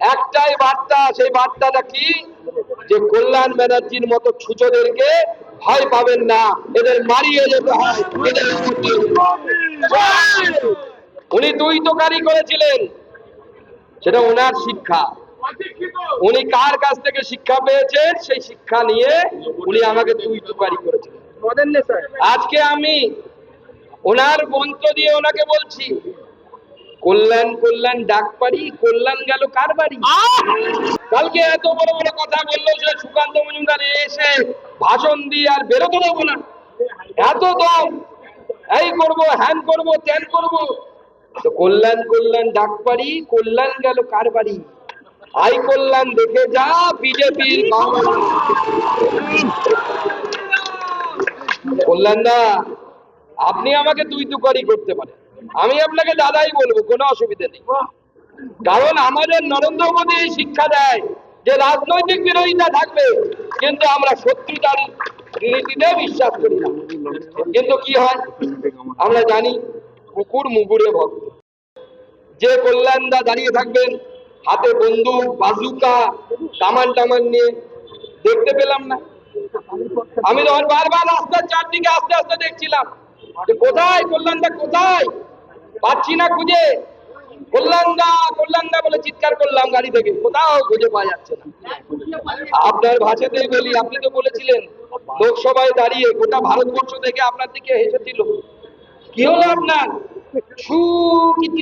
একটাই বার্তা সেই বার্তাটা কি? যে কল্যাণ ব্যানার্জির মতো ছুচোদেরকে ভয় পাবেন না এদের মারিয়ে যেতে হয় উনি দুই তোকারি করেছিলেন সেটা ওনার শিক্ষা। উনি কার কাছ থেকে শিক্ষা পেয়েছেন সেই শিক্ষা নিয়ে উনি আমাকে দুই তোকারি করেছিলেন আজকে আমি ওনার মন্ত্র দিয়ে ওনাকে বলছি কল্যাণ কল্যাণ, ডাক পারি কল্যাণ গেল কার বাড়ি? কালকে এত বড় বড় কথা বলল যে সুকান্ত মজুমদার এসে ভাষণ দিয়ে আর বেরোতে দেবো না এত দম। এই করব, হ্যান করব, ত্যান করব। তো কল্যাণ কল্যাণ, ডাক পারি কল্যাণ গেল কার বাড়ি? আই কল্যাণ দেখে যা বিজেপির কল্যাণ দা, আপনি আমাকে দুই তুকারি করতে পারেন। আমি আপনাকে দাদাই বলব, কোনো অসুবিধা নেই। কারণ আমাদের নরেন্দ্র মোদী এই শিক্ষা দেয় যে রাজনৈতিক বিরোধিতা থাকবে, কিন্তু আমরা শত্রুতার নীতিতে বিশ্বাস করি না। কিন্তু কি হয়? আমরা জানি, কুকুর মুগুরে ভক্ত। যে কল্যাণদা দাঁড়িয়ে থাকবেন, হাতে বন্দুক, বাজুকা, কামান টামান নিয়ে, দেখতে পেলাম না। আমি তখন বারবার রাস্তার চারদিকে আস্তে আস্তে দেখছিলাম কোথায়, কল্যাণদা কোথায়? পাচ্ছি না খুঁজে। কল্যাণদা কল্যাণদা বলে চিৎকার করলাম গাড়ি থেকে। কোথাও খুঁজে পাওয়া যাচ্ছে না। আপনার ভাষাতেই বলি, আপনি তো বলেছিলেন, লোকসভায় দাঁড়িয়ে গোটা ভারতবর্ষ থেকে আপনার দিকে হেসেছিল। কি হলো আপনার? ছু কিট